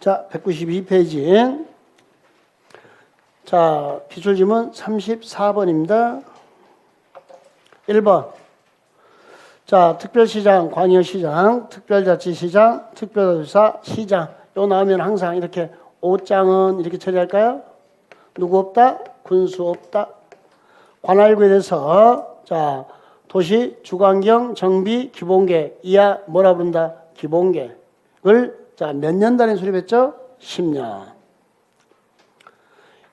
자, 192페이지. 자, 기출지문 34번입니다. 1번. 자, 특별시장, 광역시장, 특별자치시장, 특별도지사, 시장. 요 나오면 항상 이렇게 오장은 이렇게 처리할까요? 누구 없다? 군수 없다. 관할구에 대해서 자 도시 주관경 정비 기본계획 이하 뭐라 부른다? 기본계획을 자 몇 년 단위 수립했죠? 10년.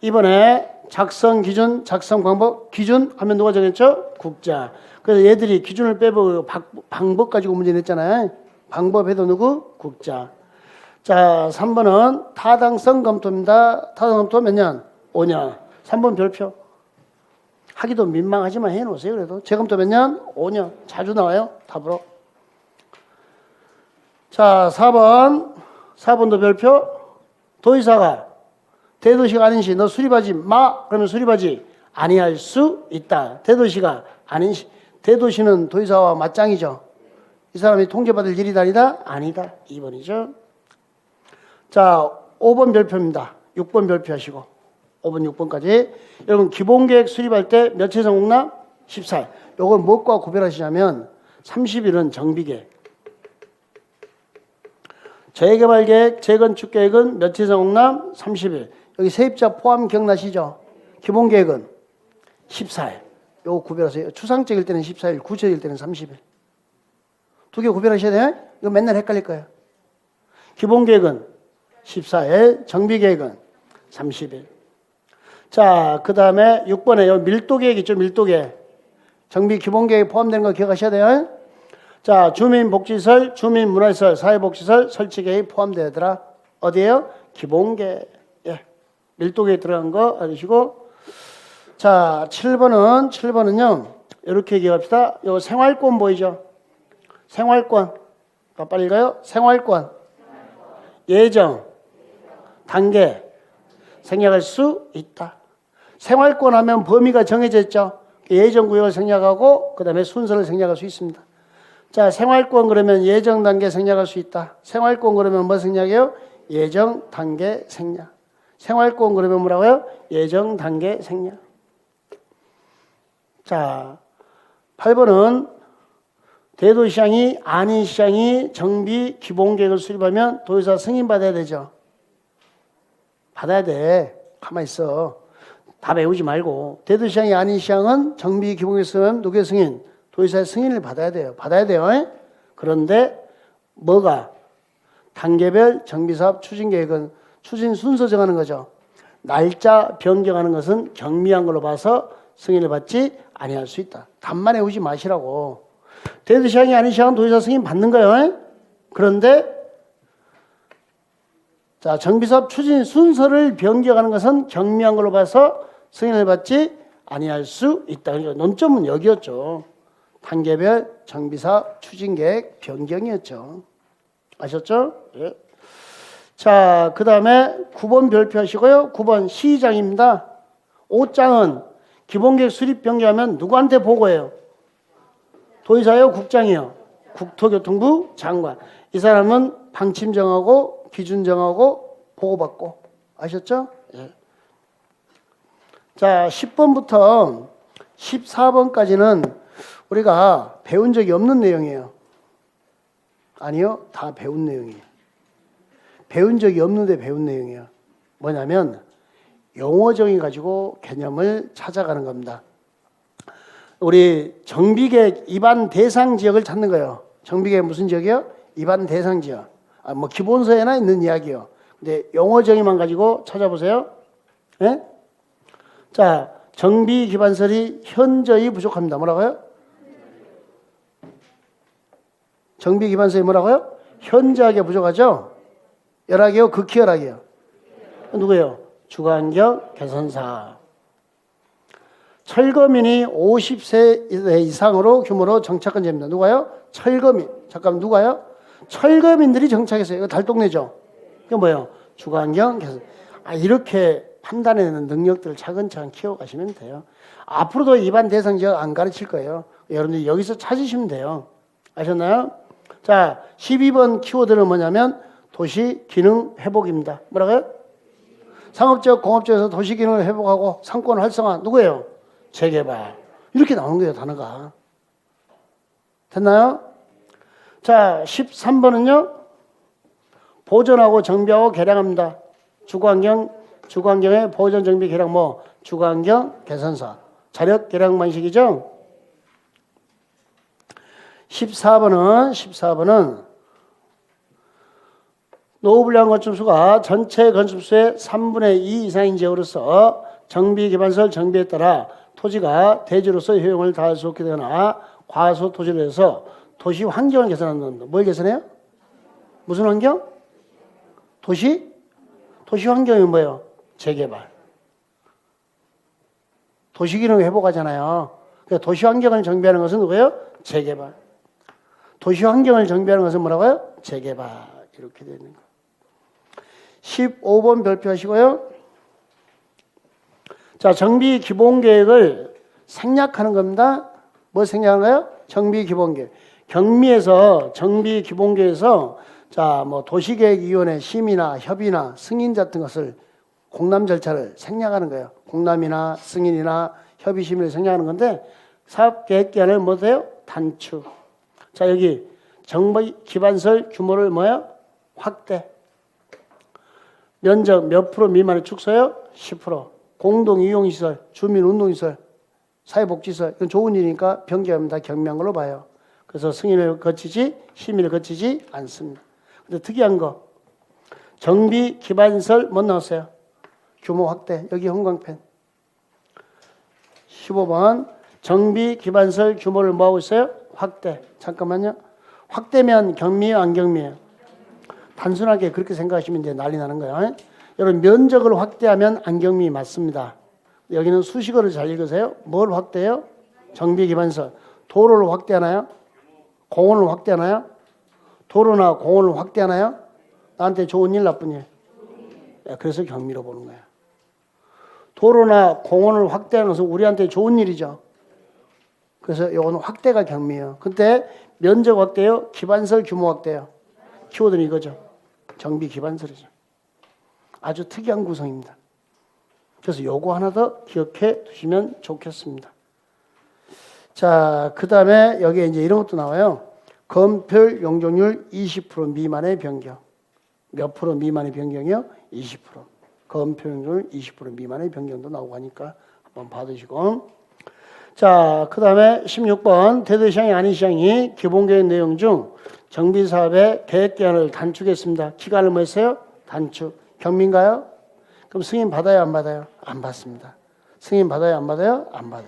이번에 작성 기준, 작성 방법, 기준 하면 누가 정했죠? 국자. 그래서 얘들이 기준을 빼보고 박- 방법 가지고 문제 냈잖아요. 방법 해도 누구? 국자. 자, 3번은 타당성 검토입니다. 타당성 검토 몇 년? 5년. 3번 별표. 하기도 민망하지만 해놓으세요. 그래도 재검토 몇 년? 5년. 자주 나와요. 답으로. 자, 4번. 4번도 별표. 도의사가 대도시가 아닌 시, 너 수립하지 마. 그러면 수립하지 아니할 수 있다. 대도시가 아닌 시, 대도시는 도의사와 맞짱이죠. 이 사람이 통제받을 일이 아니다? 아니다. 2번이죠. 자, 5번 별표입니다. 6번 별표하시고. 5번, 6번까지. 여러분, 기본계획 수립할 때 며칠 성공남? 14일. 요걸 무엇과 구별하시냐면 30일은 정비계획. 재개발 계획, 재건축 계획은 며칠 성공남? 30일. 여기 세입자 포함 기억나시죠? 기본 계획은 14일. 요거 구별하세요. 추상적일 때는 14일, 구체적일 때는 30일. 두 개 구별하셔야 돼요. 이거 맨날 헷갈릴 거예요. 기본 계획은 14일, 정비 계획은 30일. 자, 그 다음에 6번에 요 밀도 계획 있죠, 밀도 계획. 정비 기본 계획 포함되는 거 기억하셔야 돼요. 자, 주민복지시설, 주민문화시설, 사회복지시설 설치계획 포함되더라. 어디에요? 기본계획. 예. 밀도계획 들어간 거 알으시고. 자, 7번은, 7번은요, 이렇게 기억합시다. 요 생활권 보이죠? 생활권. 자, 빨리 가요. 생활권. 예정. 단계. 생략할 수 있다. 생활권 하면 범위가 정해져 있죠. 예정 구역을 생략하고 그다음에 순서를 생략할 수 있습니다. 자, 생활권 그러면 예정 단계 생략할 수 있다. 생활권 그러면 뭐 생략해요? 예정 단계 생략. 생활권 그러면 뭐라고요? 예정 단계 생략. 자, 8번은 대도시장이 아닌 시장이 정비 기본계획을 수립하면 도의사 승인 받아야 되죠. 받아야 돼. 가만 있어. 다 배우지 말고 대도시장이 아닌 시장은 정비 기본계획 수립하면 누구의 승인? 도의사의 승인을 받아야 돼요. 받아야 돼요. 에? 그런데 뭐가 단계별 정비사업 추진 계획은 추진 순서 정하는 거죠. 날짜 변경하는 것은 경미한 걸로 봐서 승인을 받지 아니할 수 있다. 답만 외우지 마시라고. 대도시장이 아닌 시장은 도의사 승인 받는 거예요. 에? 그런데 자, 정비사업 추진 순서를 변경하는 것은 경미한 걸로 봐서 승인을 받지 아니할 수 있다. 그러니까 논점은 여기였죠. 단계별 정비사업 추진계획 변경이었죠. 아셨죠? 예. 자, 그 다음에 9번 별표하시고요. 9번 시장입니다. 5장은 기본계획 수립 변경하면 누구한테 보고해요? 도의사요? 국장이요? 국토교통부 장관. 이 사람은 방침 정하고 기준 정하고 보고받고. 아셨죠? 예. 자, 10번부터 14번까지는 우리가 배운 적이 없는 내용이에요. 아니요, 다 배운 내용이에요. 배운 적이 없는데 배운 내용이에요. 뭐냐면 용어 정의 가지고 개념을 찾아가는 겁니다. 우리 정비계획 위반 대상 지역을 찾는 거예요. 정비계획 무슨 지역이요? 위반 대상 지역. 아, 뭐 기본서에나 있는 이야기요. 근데 용어 정의만 가지고 찾아보세요. 예? 자, 정비 기반설이 현저히 부족합니다. 뭐라고요? 정비 기반설이 뭐라고요? 현저하게 부족하죠? 열하게요? 극히 열하게요? 누구예요? 주관경 개선사. 철거민이 50세 이상으로 규모로 정착한 지입니다. 누가요? 철거민. 잠깐 누가요? 철거민들이 정착했어요. 이거 달동네죠. 이게 뭐예요? 주관경 개선. 아 이렇게 판단해내는 능력들을 차근차근 키워가시면 돼요. 앞으로도 입안 대상 지역 안 가르칠 거예요. 여러분들 여기서 찾으시면 돼요. 아셨나요? 자, 12번 키워드는 뭐냐면 도시 기능 회복입니다. 뭐라고요? 상업적, 공업적에서 도시 기능을 회복하고 상권 활성화 누구예요? 재개발. 이렇게 나오는 거예요, 단어가. 됐나요? 자, 13번은요. 보존하고 정비하고 개량합니다. 주거환경, 주거환경의 보존 정비 개량 뭐 주거환경 개선사. 자력 개량 방식이죠. 14번은 14번은 노후불량 건축수가 전체 건축수의 3분의 2 이상인 지역으로서 정비 기반설 정비에 따라 토지가 대지로서 효용을 다할 수 없게 되거나 과소 토지를 해서 도시 환경을 개선한다. 뭘 개선해요? 무슨 환경? 도시? 도시 환경이 뭐예요? 재개발. 도시 기능을 회복하잖아요. 그러니까 도시 환경을 정비하는 것은 누구예요? 재개발. 도시 환경을 정비하는 것은 뭐라고요? 재개발. 이렇게 되는 거. 15번 별표하시고요. 자, 정비 기본 계획을 생략하는 겁니다. 뭐 생략하나요? 정비 기본 계획. 경미에서 정비 기본 계획에서 자, 뭐 도시계획위원회 심의나 협의나 승인 같은 것을 공람 절차를 생략하는 거예요. 공람이나 승인이나 협의 심의를 생략하는 건데 사업 계획 기간을 뭐예요? 단축. 자, 여기 정비 기반설 규모를 뭐예요? 확대. 면적 몇 프로 미만의 축소요? 10%. 공동 이용 시설, 주민 운동 시설, 사회복지시설 이건 좋은 일이니까 변경하면 다 경미한 걸로 봐요. 그래서 승인을 거치지 심의를 거치지 않습니다. 근데 특이한 거 정비 기반설 못 나왔어요. 규모 확대 여기 형광펜 15번 정비 기반설 규모를 뭐하고 있어요? 확대 잠깐만요. 확대면 경미예요 안 경미예요? 단순하게 그렇게 생각하시면 이제 난리 나는 거예요. 여러분 면적을 확대하면 안경미 맞습니다. 여기는 수식어를 잘 읽으세요. 뭘 확대해요? 정비 기반설. 도로를 확대하나요? 공원을 확대하나요? 도로나 공원을 확대하나요? 나한테 좋은 일 나쁜 일. 예, 그래서 경미로 보는 거야. 도로나 공원을 확대하는 것은 우리한테 좋은 일이죠. 그래서 이거는 확대가 경미예요. 근데 면적 확대요, 기반설 규모 확대요. 키워드는 이거죠. 정비 기반설이죠. 아주 특이한 구성입니다. 그래서 요거 하나 더 기억해 두시면 좋겠습니다. 자, 그 다음에 여기에 이제 이런 것도 나와요. 건폐율 용적률 20% 미만의 변경. 몇 프로 미만의 변경이요? 20%. 건폐율 20% 미만의 변경도 나오고 하니까 한번 받으시고. 자, 그 다음에 16번 대도시장이 아닌 시장이 기본계획 내용 중 정비사업의 계획기간을 단축했습니다. 기간을 뭐 했어요? 단축. 경민가요? 그럼 승인 받아요? 안 받아요? 안 받습니다. 승인 받아요? 안 받아요? 안 받아요.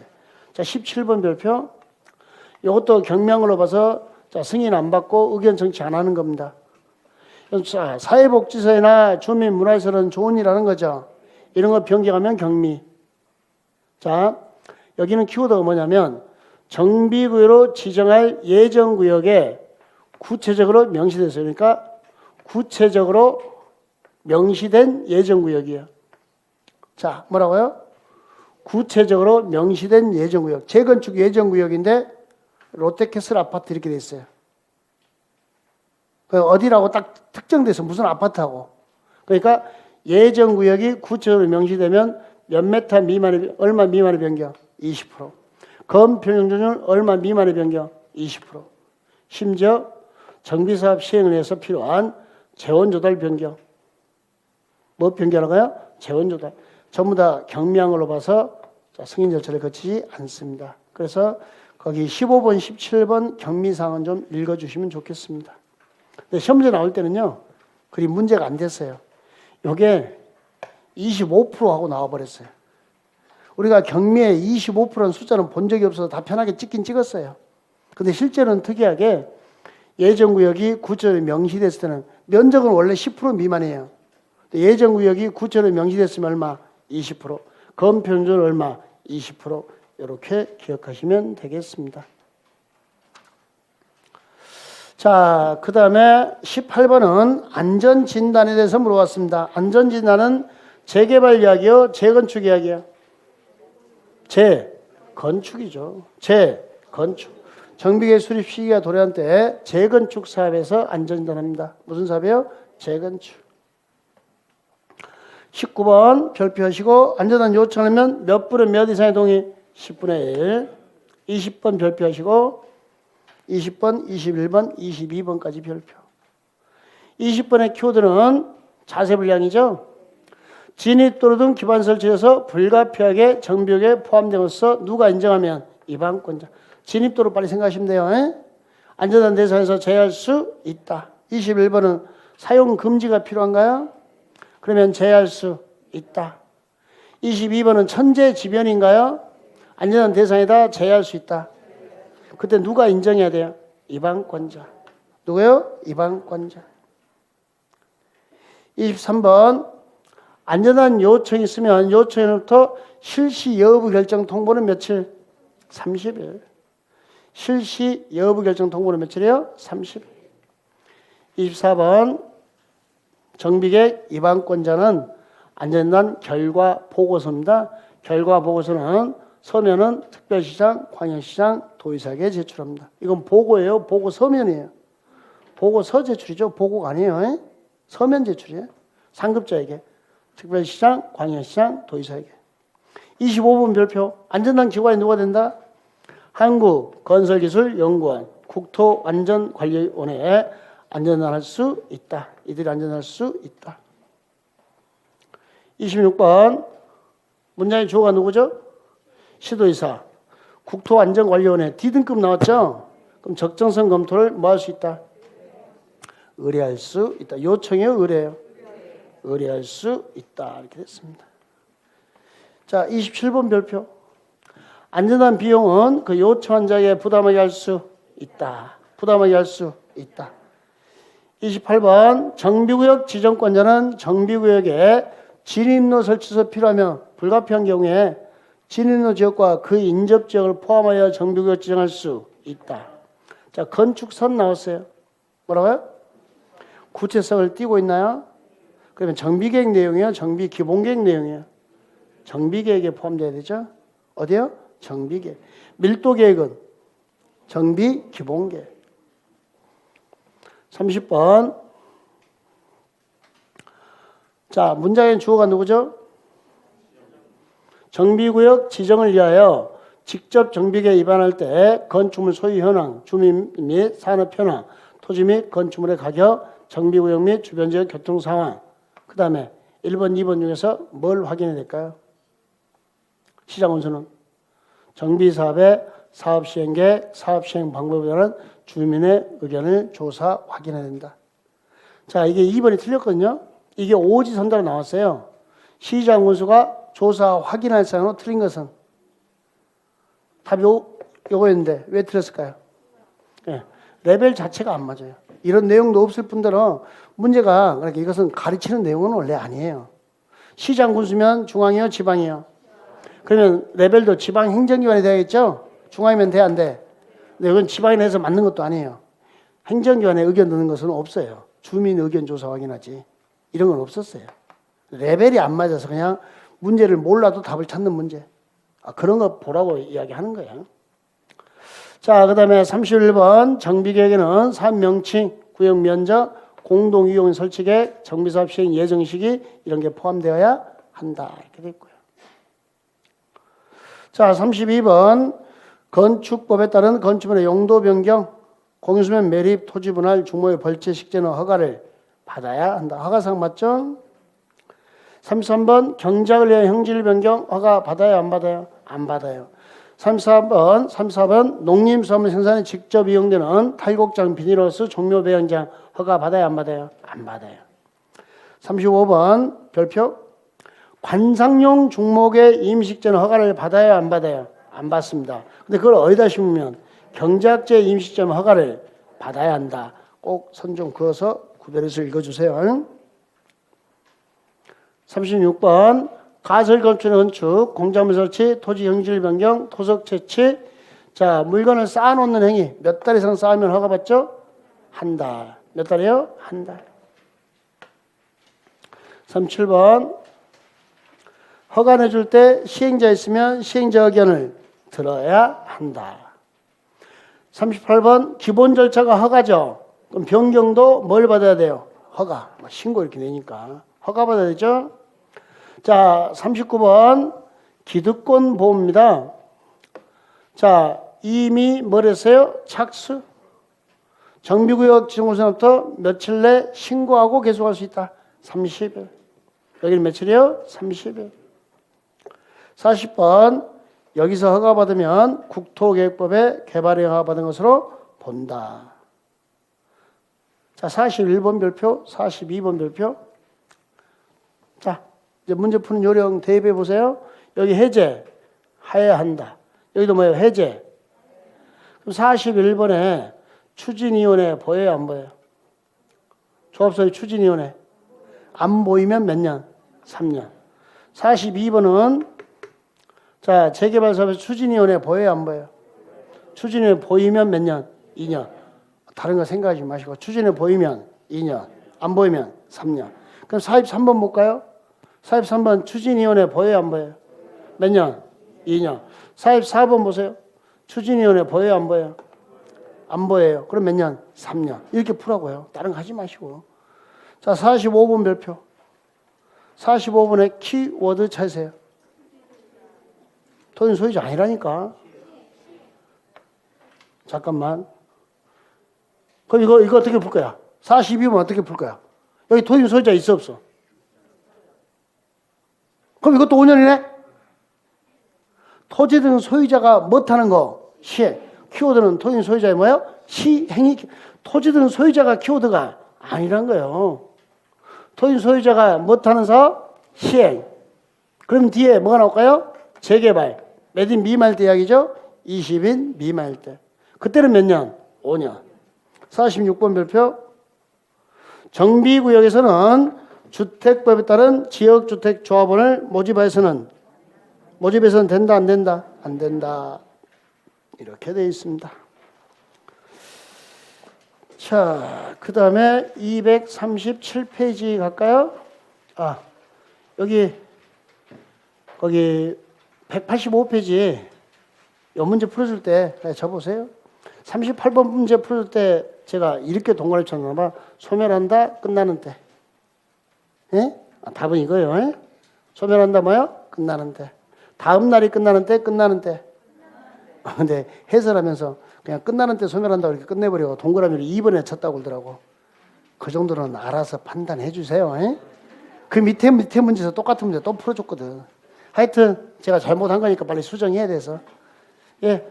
자, 17번 별표. 이것도 경명으로 봐서 자, 승인 안 받고 의견 정치 안 하는 겁니다. 자, 사회복지사나 주민문화시설은 좋은 일 하는 거죠. 이런 거 변경하면 경미. 자, 여기는 키워드가 뭐냐면 정비구역으로 지정할 예정구역에 구체적으로 명시됐어요. 그러니까 구체적으로 명시된 예정구역이에요. 자, 뭐라고요? 구체적으로 명시된 예정구역. 재건축 예정구역인데 롯데캐슬 아파트 이렇게 돼 있어요. 그 어디라고 딱 특정돼서 무슨 아파트하고. 그러니까 예정구역이 구체적으로 명시되면 몇 메타 미만의 얼마 미만의 변경? 20%. 건평형률 얼마 미만의 변경? 20%. 심지어 정비사업 시행을 위해서 필요한 재원 조달 변경. 뭐 변경하고요? 재원 조달. 전부 다 경미항으로 봐서 승인 절차를 거치지 않습니다. 그래서 거기 15번, 17번 경미사항은 좀 읽어주시면 좋겠습니다. 근데 시험제 나올 때는요, 그리 문제가 안 됐어요. 요게 25%하고 나와버렸어요. 우리가 경미의 25%는 숫자는 본 적이 없어서 다 편하게 찍긴 찍었어요. 근데 실제로는 특이하게 예정구역이 구체적으로 명시됐을 때는 면적은 원래 10% 미만이에요. 예정구역이 구체적으로 명시됐으면 얼마? 20%. 건평준 얼마? 20%. 이렇게 기억하시면 되겠습니다. 자, 그 다음에 18번은 안전진단에 대해서 물어봤습니다. 안전진단은 재개발 이야기요? 재건축 이야기요? 재건축이죠. 재건축. 정비계 수립 시기가 도래한 때 재건축 사업에서 안전진단합니다. 무슨 사업이요? 재건축. 19번 별표하시고 안전한 요청하면 몇 분의 몇 이상의 동의? 10분의 1. 20번 별표하시고 20번, 21번, 22번까지 별표. 20번의 키워드는 자세 분량이죠. 진입도로 등 기반 설치에서 불가피하게 정비역에 포함된 것서 누가 인정하면 이방권자. 진입도로 빨리 생각하시면 돼요. 에? 안전한 대상에서 제외할 수 있다. 21번은 사용 금지가 필요한가요? 그러면 제외할 수 있다. 22번은 천재 지변인가요? 안전한 대상에다 제외할 수 있다. 그때 누가 인정해야 돼요? 이방권자. 누구요? 이방권자. 23번 안전한 요청이 있으면 요청에부터 실시 여부 결정 통보는 며칠? 30일. 실시 여부 결정 통보는 며칠이요? 30일. 24번 정비객 입항권자는 안전단 결과 보고서입니다. 결과 보고서는 서면은 특별시장, 광역시장, 도의사에게 제출합니다. 이건 보고예요. 보고 서면이에요. 보고서 제출이죠. 보고가 아니에요. 에? 서면 제출이에요. 상급자에게. 특별시장, 광역시장, 도의사에게. 25번 별표. 안전단 기관이 누가 된다? 한국건설기술연구원, 국토안전관리원회에 안전할 수 있다. 이들이 안전할 수 있다. 26번 문장의 주어가 누구죠? 시도의사. 국토안전관리원회 D등급 나왔죠? 그럼 적정성 검토를 뭐 할 수 있다? 의뢰할 수 있다. 요청이요, 의뢰요? 의뢰할 수 있다. 이렇게 됐습니다. 자, 27번 별표. 안전한 비용은 그 요청한 자에게 부담하게 할 수 있다. 부담하게 할 수 있다. 28번 정비구역 지정권자는 정비구역에 진입로 설치소 필요하면 불가피한 경우에 진입로 지역과 그 인접 지역을 포함하여 정비구역 지정할 수 있다. 자, 건축선 나왔어요. 뭐라고요? 구체성을 띄고 있나요? 그러면 정비계획 내용이요? 정비 기본계획 내용이요? 정비계획에 포함돼야 되죠? 어디요? 정비계획. 밀도계획은 정비 기본계획. 30번. 자, 문장의 주어가 누구죠? 정비구역 지정을 위하여 직접 정비계에 입안할 때 건축물 소유 현황, 주민 및 산업 현황, 토지 및 건축물의 가격, 정비구역 및 주변 지역 교통 상황, 그 다음에 1번, 2번 중에서 뭘 확인해야 될까요? 시장 원수는 정비 사업의 사업 시행 계획, 사업 시행 방법에 관한 주민의 의견을 조사 확인해야 된다. 자, 이게 2번이 틀렸거든요. 이게 오지 선다로 나왔어요. 시장 원수가 조사 확인할 사항으로 틀린 것은 답이 요, 요거였는데 왜 틀렸을까요? 예, 레벨 자체가 안 맞아요. 이런 내용도 없을 뿐더러 문제가 그러니까 이것은 가르치는 내용은 원래 아니에요. 시장 군수면 중앙이요, 지방이요. 그러면 레벨도 지방 행정기관이 돼야겠죠? 중앙이면 돼, 안 돼? 근데 이건 지방에 내서 맞는 것도 아니에요. 행정기관에 의견 듣는 것은 없어요. 주민 의견 조사 확인하지. 이런 건 없었어요. 레벨이 안 맞아서 그냥 문제를 몰라도 답을 찾는 문제. 아, 그런 거 보라고 이야기하는 거예요. 자, 그 다음에 31번 정비계획에는 산명칭, 구역 면적, 공동이용 설치계획, 정비사업 시행 예정 시기 이런 게 포함되어야 한다. 이렇게 돼 있고요. 자, 32번 건축법에 따른 건축물의 용도 변경, 공유수면 매립, 토지 분할, 주모의 벌채, 식재는 허가를 받아야 한다. 허가상 맞죠? 33번 경작을 위한 형질 변경 허가 받아요, 안 받아요? 안 받아요. 34번, 34번 농림수산물 생산에 직접 이용되는 탈곡장, 비닐하우스, 종묘 배양장 허가 받아요, 안 받아요? 안 받아요. 35번 별표 관상용 중목의 임식전 허가를 받아요, 안 받아요? 안 받습니다. 근데 그걸 어디다 심으면 경작제 임식점 허가를 받아야 한다. 꼭 선 좀 그어서 구별해서 읽어주세요. 36번 가설 건축 건축, 공작물 설치, 토지 형질 변경, 토석 채취. 자 물건을 쌓아놓는 행위 몇 달 이상 쌓으면 허가받죠? 한 달. 몇 달이요? 한 달. 37번 허가 내줄 때 시행자 있으면 시행자 의견을 들어야 한다. 38번 기본 절차가 허가죠. 그럼 변경도 뭘 받아야 돼요? 허가, 뭐 신고 이렇게 내니까 허가 받아야 되죠. 자, 39번 기득권 보호입니다. 자, 이미 뭐랬어요? 착수. 정비구역 지정고사부터 며칠 내 신고하고 계속할 수 있다. 30일. 여기는 며칠이요? 30일. 40번 여기서 허가받으면 국토계획법에 개발에 허가받은 것으로 본다. 자, 41번 별표, 42번 별표. 자, 이제 문제 푸는 요령 대입해 보세요. 여기 해제, 해야 한다. 여기도 뭐예요? 해제. 그럼 41번에 추진위원회 보여요? 안 보여요? 조합소의 추진위원회. 안 보이면 몇 년? 3년. 42번은 자, 재개발 사업에서 추진위원회 보여요? 안 보여요? 추진위원회 보이면 몇 년? 2년. 다른 거 생각하지 마시고 추진에 보이면 2년, 안 보이면 3년. 그럼 43번 볼까요? 43번 추진위원회 보여요? 안 보여요? 몇 년? 2년. 44번 보세요. 추진위원회 보여요? 안 보여요? 안 보여요. 그럼 몇 년? 3년. 이렇게 풀라고요. 다른 거 하지 마시고. 자, 45번 별표. 45번에 키워드 찾으세요. 토인 소유자 아니라니까. 잠깐만. 그럼 이거, 이거 어떻게 풀 거야? 42번 어떻게 풀 거야? 여기 토인 소유자 있어, 없어? 그럼 이것도 5년이네? 토지 등 소유자가 못하는 거, 시행. 키워드는 토인 소유자의 뭐예요? 시행이, 토지 등 소유자가 키워드가 아니란 거예요. 토인 소유자가 못하는 사업, 시행. 그럼 뒤에 뭐가 나올까요? 재개발. 몇인 미말 때 이야기죠? 20인 미말 때. 그때는 몇 년? 5년. 46번 별표. 정비구역에서는 주택법에 따른 지역주택 조합원을 모집해서는 모집해서는 된다 안 된다 안 된다 이렇게 되어 있습니다. 자, 그 다음에 237페이지 갈까요? 아, 여기 거기 185페이지 이 문제 풀어줄 때 저보세요. 38번 문제 풀때 제가 이렇게 동그라미 쳤나 봐. 소멸한다 끝나는 때. 예? 아, 답은 이거예요. 예? 소멸한다 뭐요? 끝나는 때. 다음 날이 끝나는 때 끝나는 때. 아, 근데 해설하면서 그냥 끝나는 때 소멸한다고 이렇게 끝내버리고 동그라미를 2번에 쳤다고 그러더라고. 그 정도는 알아서 판단해 주세요. 예? 그 밑에 밑에 문제에서 똑같은 문제 또 풀어줬거든. 하여튼 제가 잘못한 거니까 빨리 수정해야 돼서. 예.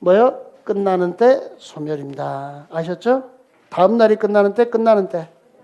뭐요? 끝나는 때 소멸입니다. 아셨죠? 다음 날이 끝나는 때 끝나는 때.